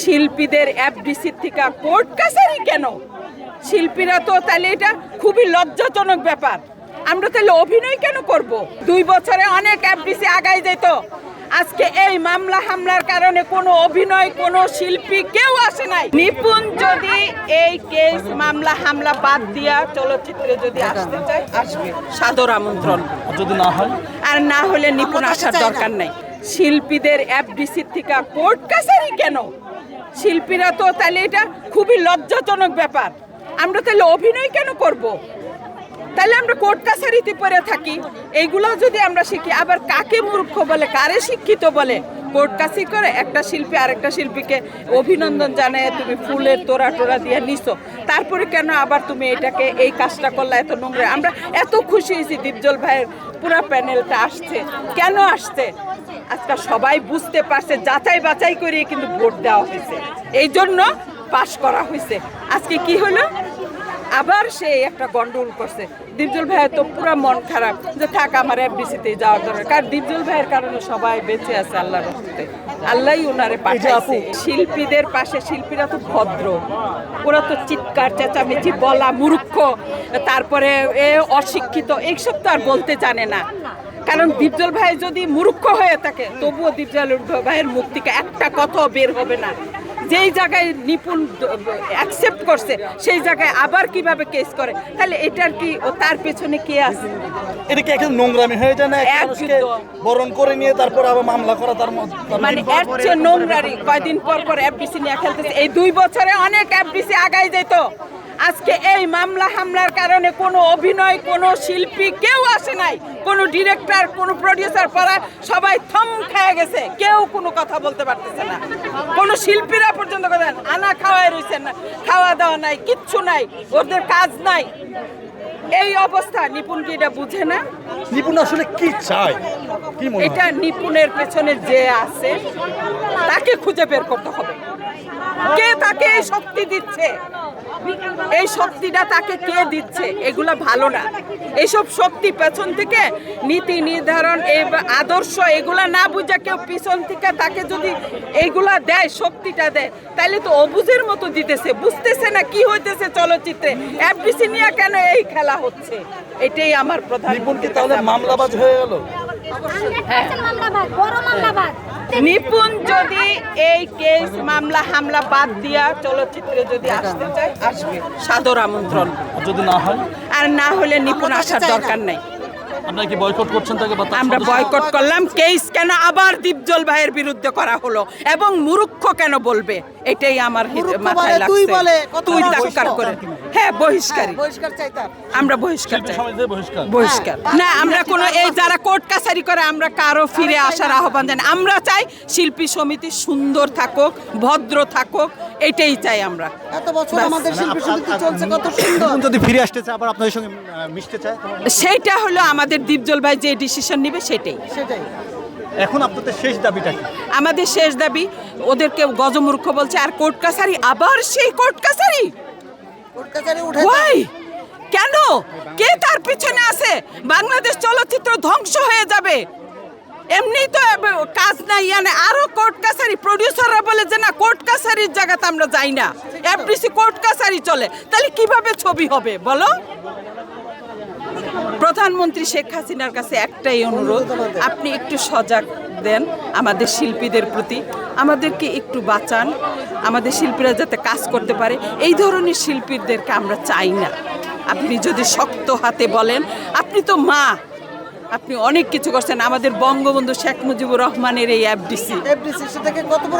শিল্পীদের এফডিসির থেকে কোর্ট কাছারি কেন? শিল্পীরা তো তাহলে এটা খুবই লজ্জাজনক ব্যাপার। আমরা তাহলে অভিনয় কেন করব? দুই বছরে অনেক এফডিসি আগাই যেত। আজকে এই মামলা হামলার কারণে কোনো অভিনয় কোনো শিল্পী কেউ আসে নাই। নিপুণ যদি এই কেস মামলা হামলা বাদ দিয়া চলচ্চিত্রে যদি আসতে চায় আসবে। সাদর আমন্ত্রণ। আর যদি না হয়? আর না হলে নিপুণ আসার দরকার নাই। শিল্পীদের এফডিসি থেকে কোর্ট কাছারি কেন? শিল্পীরা তো তাহলে এটা খুবই লজ্জাজনক ব্যাপার। আমরা তাহলে অভিনয় কেন করব? তাহলে আমরা কোর্ট কাছারিতে পড়ে থাকি। এইগুলো যদি আমরা শিখি, আবার কাকে মূর্খ বলে, কারে শিক্ষিত বলে? কোর্ট কাছি করে একটা শিল্পী আরেকটা শিল্পীকে অভিনন্দন জানায়, তুমি ফুলের তোরা টোরা দিয়ে নিছো। তারপরে কেন আবার তুমি এটাকে এই কাজটা করলে এত নোংরা? আমরা এত খুশি হয়েছি, দীপজল ভাইয়ের পুরা প্যানেলটা আসছে। কেন আসছে? আজকে সবাই বুঝতে পারছে যাচাই বাছাই করে কিন্তু ভোট দেওয়া হয়েছে। এই জন্য পাশ করা হয়েছে। আজকে কি হলো? আবার সে একটা গন্ডগোল করছে। দীপজল ভাইয়ের তো পুরো মন খারাপ যে থাক আমার এফডিসিতে যাওয়ার দরকার। কারণ দীপজল ভাইয়ের কারণে সবাই বেঁচে আছে আল্লাহর রহমতে। আল্লাহই ওনারে পাঠাইছে। শিল্পীদের পাশে শিল্পীরা তো ভদ্র। ওরা তো চিৎকার চেঁচামেচি বলা মূর্খ। তারপরে এ অশিক্ষিত এইসব তো আর বলতে জানে না। কারণ দীপজল ভাই যদি মূর্খ হয়ে থাকে তবুও দীপজল ভাইয়ের মুখ থেকে একটা কথা বের হবে না। যেই জায়গায় নিপুণ অ্যাকসেপ্ট করছে সেই জায়গায় আবার কীভাবে কেস করে? তাহলে এটার কি ও তার পেছনে কে আছে? এটা কি একদম নোংরামি হয়ে যায় না। বরণ করে নিয়ে তারপর আবার মামলা করা তার মানে এর চেয়ে নোংরারি কয়দিন পর পর এফডিসি নিয়ে খেলতেছে। এই দুই বছরে অনেক এফডিসি আগাই যেত। আজকে এই মামলা হামলার কারণে কোনো অভিনয় কোনো শিল্পী কেউ আসে নাই। কোনো ডিরেক্টর কোনো প্রডিউসার পড়া সবাই থম খেয়ে গেছে। কেউ কোনো কথা বলতে পারতেছে না। কোনো শিল্পীরা পর্যন্ত কথা আনা খাওয়াই রয়েছেন না। খাওয়া দাওয়া নাই কিচ্ছু নাই। ওদের কাজ নাই। এই অবস্থা। নিপুণ কি এটা বুঝে না? নিপুণ আসলে কি চায়? এটা নিপুণের পেছনে যে আছে তাকে খুঁজে বের করতে হবে। কে তাকে এই শক্তি দিচ্ছে? এই শক্তিটা তাকে কে দিচ্ছে? এগুলা ভালো না। এইসব শক্তি পেছন থেকে নীতি নির্ধারণ এই আদর্শ এগুলা না বুঝে কেউ পিছন থেকে তাকে যদি এইগুলা দেয় শক্তিটা দেয় তাহলে তো অবুঝের মতো দিতেছে। বুঝতেছে না কি হইতেছে চলচ্চিত্রে? এফডিসি নিয়ে কেন এই খেলা হচ্ছে? এটাই আমার প্রধান মামলাবাজ হয়ে গেল? মামলাবাদ বড় মামলাবাদ নিপুণ যদি এই কেস মামলা হামলা বাদ দিয়া চলচ্চিত্রে যদি আসতে চায় আসবে। সাদর আমন্ত্রণ যদি না হয়? আর না হলে নিপুণ আসার দরকার নাই। আপনারা কি বয়কট করছেন তাকে আমরা বয়কট করলাম। কেস কেন আবার দীপজল ভাইয়ের বিরুদ্ধে করা হলো? এবং মুরুক্ষ কেন বলবে? এটাই আমার মাথায় তুই লাগছে। বলে, তুই ডাক্তার। করে হ্যাঁ বহিষ্কারী। বহিষ্কার আমরা বহিষ্কার চাই। বহিষ্কার। বহিষ্কার। না আমরা কোনো এই যারা কোর্ট কাছারি করে আমরা কারও ফিরে আসার আহ্বান জানি আমরা চাই শিল্পী সমিতি সুন্দর থাকুক ভদ্র থাকুক এটাই চাই আমরা। এত বছর আমাদের শিল্পী সমিতি চলছে কত সুন্দর। যদি ফিরে আসতে চায় আবার আপনাদের সঙ্গে মিশতে চায় সেইটা হলো আমাদের দীপজল ভাই যে ডিসিশন নেবে সেটাই। সেটাই। এখন আপনাদের শেষ দাবিটা কি? আমাদের শেষ দাবি ওদেরকে গজমূর্খ বলছে আর কোর্ট কাছারি আবার সেই কোর্ট কাছারি? কোর্ট কাছারি উঠে ওয়াই কেন? কে তার পিছনে আছে? বাংলাদেশ চলচ্চিত্র ধ্বংস হয়ে যাবে। এমনি তো কাজ নাই মানে আরও কোর্ট কাছারি প্রডিউসাররা বলে যে না কোর্ট কাছারির জায়গাতে আমরা যাই না। এফডিসি কোর্ট কাছারি চলে। তাহলে কীভাবে ছবি হবে বলো? প্রধানমন্ত্রী শেখ হাসিনার কাছে একটাই অনুরোধ আপনি একটু সজাগ দেন আমাদের শিল্পীদের প্রতি আমাদেরকে একটু বাঁচান আমাদের শিল্পীরা যাতে কাজ করতে পারে। এই ধরনের শিল্পীদেরকে আমরা চাই না। আপনি যদি শক্ত হাতে বলেন আপনি তো মা আপনি অনেক কিছু করছেন। আমাদের বঙ্গবন্ধু শেখ মুজিবুর রহমানের এই এফডিসি।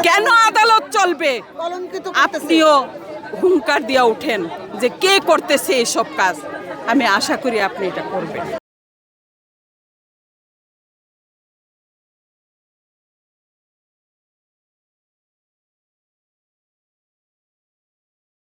কেন আদালত চলবে? আপনিও হুঙ্কার দিয়া উঠেন যে কে করতেছে এইসব কাজ। আমি আশা করি আপনি এটা করবেন।